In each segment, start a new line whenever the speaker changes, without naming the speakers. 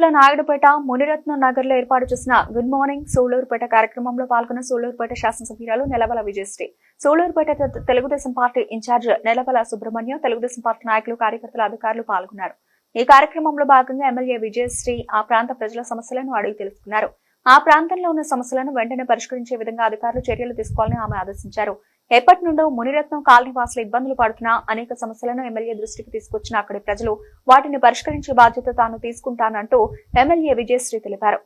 జిల్లా నాయుడుపేట మునిరత్న నగర్లో ఏర్పాటు చేసిన గుడ్ మార్నింగ్ సూళ్ళూరుపేట కార్యక్రమంలో పాల్గొన్న సూళ్ళూరుపేట శాసనసభ్యురాలు Nelavala Vijayasri. Sullurpeta Telugu Desam party incharge Nelavala Subrahmanyam Telugu Desam party నాయకులు కార్యకర్తలు అధికారులు పాల్గొన్నారు. ఈ కార్యక్రమంలో భాగంగా ఎమ్మెల్యే విజయశ్రీ ఆ ప్రాంత ప్రజల సమస్యలను అడిగి తెలుసుకున్నారు. ఆ ప్రాంతంలో ఉన్న సమస్యలను వెంటనే పరిష్కరించే విధంగా అధికారులు చర్యలు తీసుకోవాలని ఆమె ఆదేశించారు. ఎప్పటి నుండో మునిరత్నం కాలనీ వాసులు ఇబ్బందులు పడుతున్న అనేక సమస్యలను ఎమ్మెల్యే దృష్టికి తీసుకొచ్చిన అక్కడి ప్రజలు వాటిని పరిష్కరించే బాధ్యత తాను తీసుకుంటానంటూ ఎమ్మెల్యే విజయశ్రీ తెలిపారు.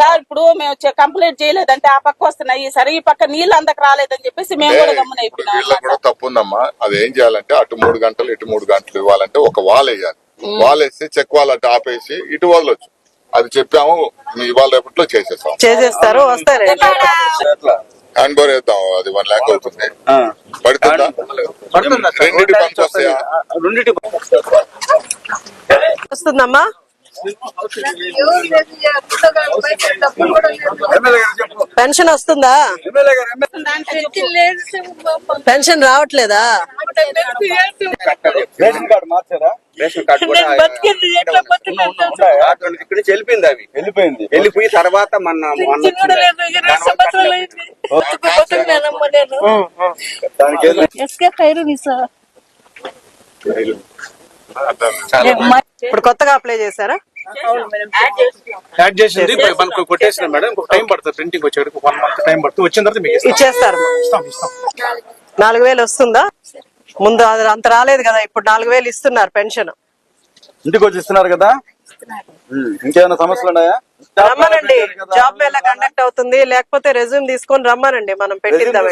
సార్ ఇప్పుడు మేము కంప్లైంట్ చేయలేదంటే ఆ పక్క వస్తున్నాయి సరే ఈ పక్క నీళ్ళు అందక రాలేదని చెప్పేసి మేము కూడా గమ్మున
ఇప్పుడు వీళ్ళకి కూడా తప్పు ఉందమ్మా. అది ఏం చేయాలంటే అటు మూడు గంటలు ఇటు మూడు గంటలు ఇవ్వాలంటే ఒక వాల్ వేయాలి. వాల్ వేస్తే చెక్ వాల్ అటు ఆపేసి ఇటు వదలొచ్చు. అది చెప్పాము మీ ఇవాళ రేపట్లో చేసేసాం
చేసేస్తారు వస్తారు.
హ్యాండ్ బోర్ వేద్దాం అది వన్ ల్యాక్ అవుతుంది. పడుతుందా? రెండింటి పనికి వస్తాయా?
రెండింటి
వస్తుందమ్మా. పెన్షన్ వస్తుందా?
పెన్షన్ లేదు,
పెన్షన్ రావట్లేదా.
రేషన్ కార్డు మార్చారా? రేషన్ కార్డు కూడా
నేను బతికింది ఎట్లా బతుకున్నాను తెలుసా?
ఇక్కడ నుంచి వెళ్ళిపోయింది అవి. వెళ్ళిపోయింది. వెళ్ళిపోయి తర్వాత మన.
ఇప్పుడు కొత్తగా అప్లై చేశారా?
యాడ్ చేసింది మనకు కొట్టేసిన మేడం. ఇంకొక టైం పడుతుంది ప్రింటింగ్ వచ్చేటికి వన్ మంత్ టైం పడుతుంది. వచ్చిన తర్వాత మీకు.
ఇచ్చేస్తారు. నాలుగు వేలు. వస్తుందా? ముందు అది అంత రాలేదు కదా ఇప్పుడు నాలుగు వేలు ఇస్తున్నారు పెన్షన్.
ఇంటికి వచ్చి ఇస్తున్నారు కదా? ఇంకేమైనా సమస్యలు ఉన్నాయా?
రమ్మనండి. జాబ్ మేళ కండక్ట్ అవుతుంది లేకపోతే రెజ్యూమ్ తీసుకొని రమ్మనండి మనం పెట్టిద్దాం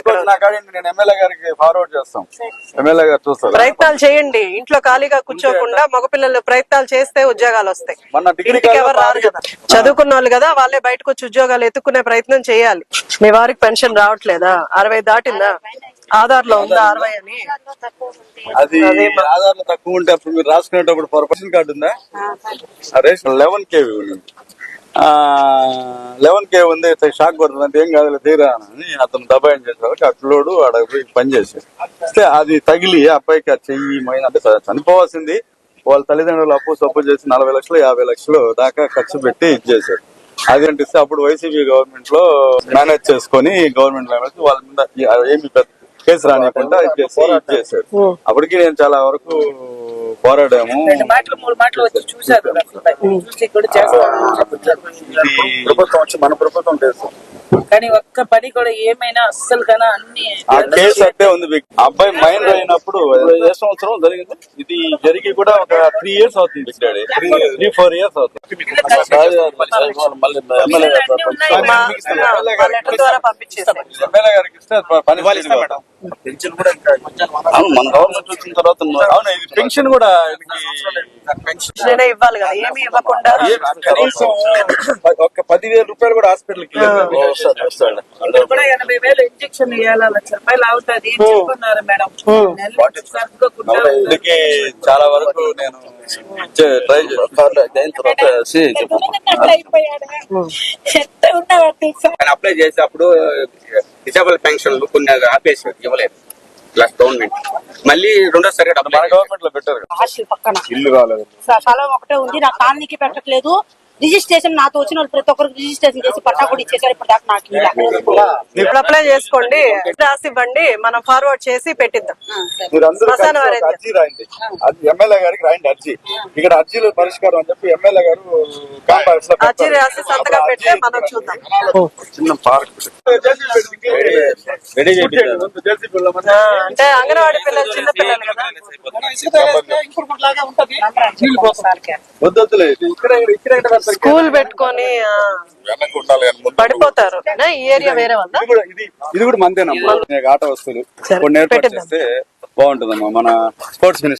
ప్రయత్నాలు చేయండి ఇంట్లో ఖాళీగా కూర్చోకుండా మగపిల్లలు ప్రయత్నాలు చేస్తే ఉద్యోగాలు వస్తాయి. ఎవరు రారు కదా. చదువుకున్న వాళ్ళు కదా వాళ్ళే బయటకు వచ్చి ఉద్యోగాలు ఎత్తుకునే ప్రయత్నం చేయాలి. మీ వారికి పెన్షన్ రావట్లేదా? అరవై దాటిందా? ఆధార్లో ఉందా అరవై అని.
అది ఆధార్లో తక్కువ ఉంటే అప్పుడు మీరు రాసుకునేటప్పుడు రేషన్ కార్డు ఉందా? ఆ రేషన్ లెవెన్ కే ఉంది. లెవెన్ కే ఉంది అయితే షాక్ కొడుతుంది అంటే ఏం కాదు తీరా అని. అతను దబాయం చేసేవాళ్ళకి అట్లోడు ఆడ పోయి పని చేసేది అయితే అది తగిలి అబ్బాయికి ఆ చెయ్యి మైన అంటే చనిపోవాల్సింది. వాళ్ళ తల్లిదండ్రులు అప్పు సప్పు చేసి నలభై లక్షలు యాభై లక్షలు దాకా ఖర్చు పెట్టి ఇచ్చేసారు అది అంటే అప్పుడు వైసీపీ గవర్నమెంట్లో మేనేజ్ చేసుకొని గవర్నమెంట్ మేనేజ్ వాళ్ళ మీద ఏమి పెద్ద కేసు రానియకుండా ఇచ్చేసి అప్పటికి నేను చాలా వరకు పోరాడాము.
రెండు మాటలు మూడు మాటలు వచ్చి చూశారు. చూసి కూడా చేస్తారు
ఇది ప్రభుత్వం వచ్చి మన ప్రభుత్వం చేస్తాం.
కానీ ఒక్క పని కూడా ఏమైనా అస్సలు కన్నా అన్ని
ఆ కేసు అంటే ఉంది అబ్బాయి మైండ్ అయినప్పుడు ఏ సంవత్సరం జరిగింది? ఇది జరిగి కూడా ఒక త్రీ ఇయర్స్ అవుతుంది. త్రీ ఫోర్ ఇయర్స్ అవుతుంది. ఎమ్మెల్యే గారికి ఇస్తే పని పెన్షన్ కూడా మన గవర్నమెంట్ వచ్చిన తర్వాత అవును ఇది పెన్షన్ కూడా
పెన్షన్ ఇవ్వాలి కదా. ఏమి ఇవ్వకుండా
కనీసం ఒక పదివేల రూపాయలు కూడా హాస్పిటల్కి
ఇక్కడ కూడా ఎనభై వేలు ఇంజక్షన్ వేయాలి లక్ష రూపాయలు అవుతుంది చెప్పుకున్నారు మేడం? నెల
చాలా వరకు నేను ఇచ్చే ట్రై
ఉన్నావు తెలుసా
కానీ అప్లై చేసేటప్పుడు డిసేబుల్ పెన్షన్లు కొన్ని ఆపేసారు ఇవ్వలేదు. Plus government. మళ్ళీ రెండోసారి
మన గవర్నమెంట్లో పెట్టారు కదా.
హాస్టల్ పక్కన.
ఇల్లు కాలేదు.
స- స్థలం ఒకటే ఉంది నా కాలనీకి పెట్టట్లేదు. రిజిస్ట్రేషన్ నాతో వచ్చిన వాళ్ళు ప్రతి ఒక్కరికి రిజిస్ట్రేషన్ చేసి పట్టా కూడా ఇచ్చేసారు ఇప్పుడు దాకా నాకు
అప్లై చేసుకోండి రాసి ఇవ్వండి మనం ఫార్వర్డ్ చేసి పెట్టిద్దాం.
అర్జీ రాయండి. అది ఎమ్మెల్యే గారికి రాయండి అర్జీ. ఇక్కడ అర్జీల పరిష్కారం అని చెప్పి ఎమ్మెల్యే గారు
అర్జీ. రాసి సంతకం పెడితే మనం చూద్దాం.
చిన్న పార్క్. రెడీ
ఆ, అంటే అంగన్వాడీ పిల్లలు చిన్న పిల్లలు కదా?
ఇక్కడ ఇక్కడ ఇక్కడ
స్కూల్ పెట్టుకొని పడిపోతారు. ఈ ఏరియా వేరే ఉందా?
ఇది కూడా మందేనమ్మా. ఆట వస్తువులు కొన్ని ఏర్పాటు
పెట్టేద్దాం.
చేస్తే బాగుంటుందమ్మా. మన స్పోర్ట్స్ మినిస్టర్